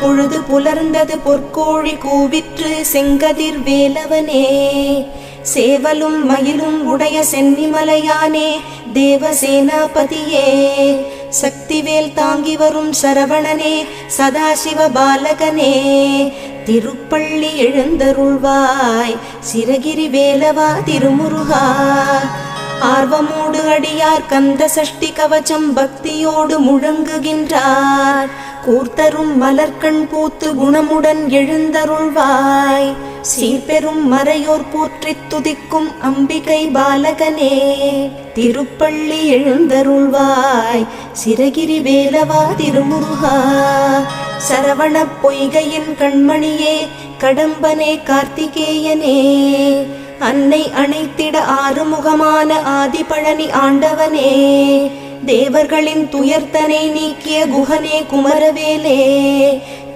பொழுது புலர்ந்தது பொற்கோழி கூவிற்று செங்கதிர் வேலவனே. சேவலும் மயிலும் உடைய சென்னிமலையானே தேவசேனாபதியே. சக்திவேல் தாங்கி வரும் சரவணனே சதாசிவ பாலகனே. திருப்பள்ளி எழுந்தருள்வாய் சிறகிரி வேலவா திருமுருகா. ஆர்வமோடு அடியார் கந்த சஷ்டி கவச்சம் பக்தியோடு முழங்குகின்றார். கூர்த்தரும் மலர்கண் பூத்து குணமுடன் எழுந்தருள்வாய் சீர்பெரும் மறையோர் போற்றித் துதிக்கும் அம்பிகை பாலகனே திருப்பள்ளி எழுந்தருள்வாய் சிறகிரி வேலவா திருமுருகா சரவண பொய்கையின் கண்மணியே கடம்பனே கார்த்திகேயனே. அன்னை அணைத்திட ஆறுமுகமான ஆதிபழனி ஆண்டவனே தேவர்களின் துயர்த்தனை நீக்கிய குகனே குமரவேலே.